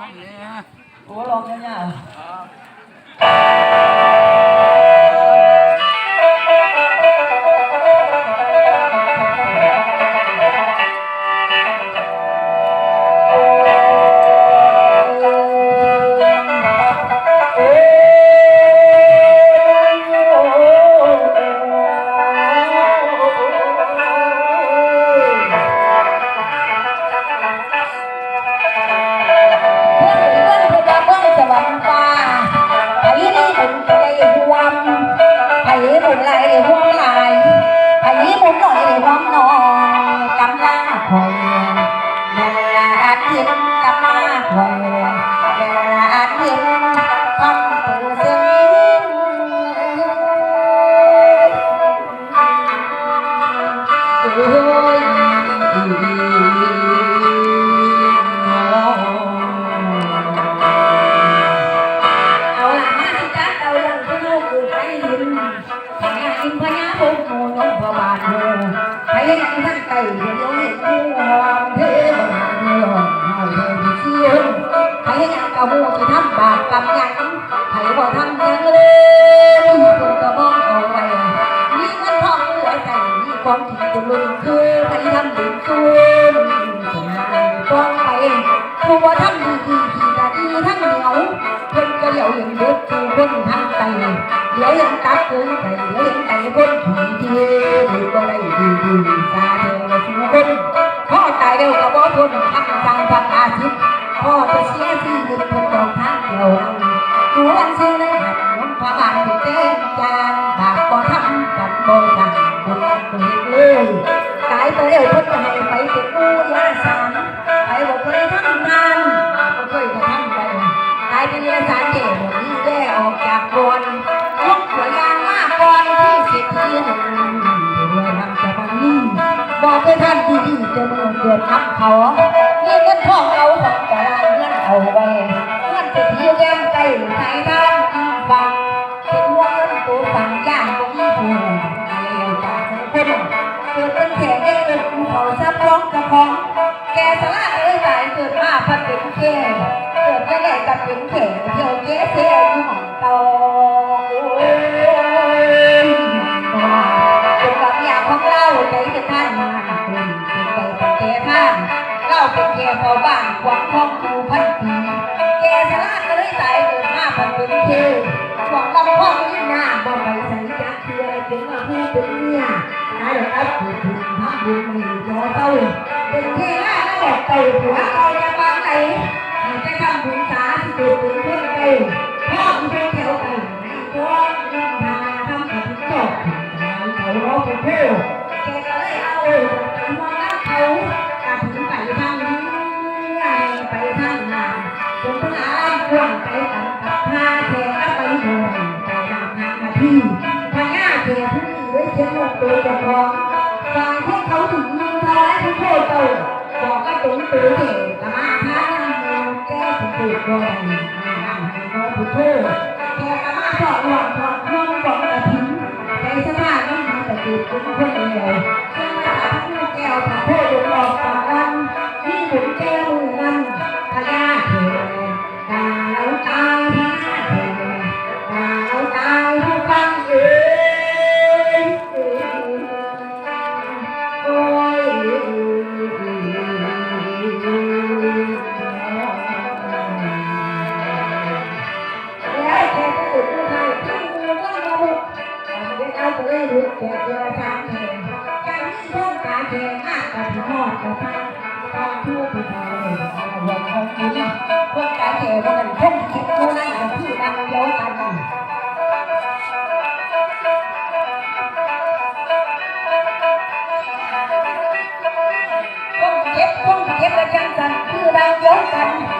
ฟังเนี่ยโอ้ลองเนี่ย เดียวเห็นงูหอมเทวดาเมืองเฮาเดินที่เชี่ยวพญากะมูที่ทำบาปกรรมยังไผบ่ทำยังเลยคนก็บอกเอาไว้มีเงินทองเหลือใส่มีของที่จะลุยคือใครทำบุญซุ่ กสั่งพักอาทิตย์พ่อจะเสียชีวิตเพิ่นดอกทางเดียวดูอันเชื่อเลยหัดน้องพระบาทเต้นจานบาปบ่ทำกันโบ่ดังบุญบ่เฮ็ดเลยตายไปเร็วพิ่นก็ให้ไปเป็นผู้ยาสามไปบ่เคยทำงานบ่เคยจะทำไปตายเป็นเรือสารเจ็บหนี้ได้ออกจากบนลุกหัวยางมากก่อนที่สิบทีหนึ่งเรือทำจะบังนี้บอกไปท่านดี เป็นเล่าเป็นแก่พอบ้านหวังของดูพันปีแกสลาก็เลยสายเกิดมาพันเป็นเทหวังลำพ่อนี่นาบ่ไปใส่จักเคือเป็นว่าผู้เป็นเมียนาเดี๋ยวอัพถูกถูกทำบุญมีรอเต้าเป็นเทหน้าแล้วบอกเต่าหัวเอาจะบางไหนจะทำบุญสาที่ตัวเป็น ด้วยเสียงตัวเจ้าของฝายให้เขาถึงมือท้ายทุกโคตรบอกก็ตุ้งตุ้งเหตุละมาท้าเราแก้ถูกถูกก่อนะฮะน้องผู้โทษ อนทั่วไปเลยวันของคุณพวกกาแทนมันพุ่งคิดเท่านั้นกับที่ดังเดียวกันคงเจ็บคงเจ็บและจังสันคือเราเดียวกันแก่ไปคือต้องทุน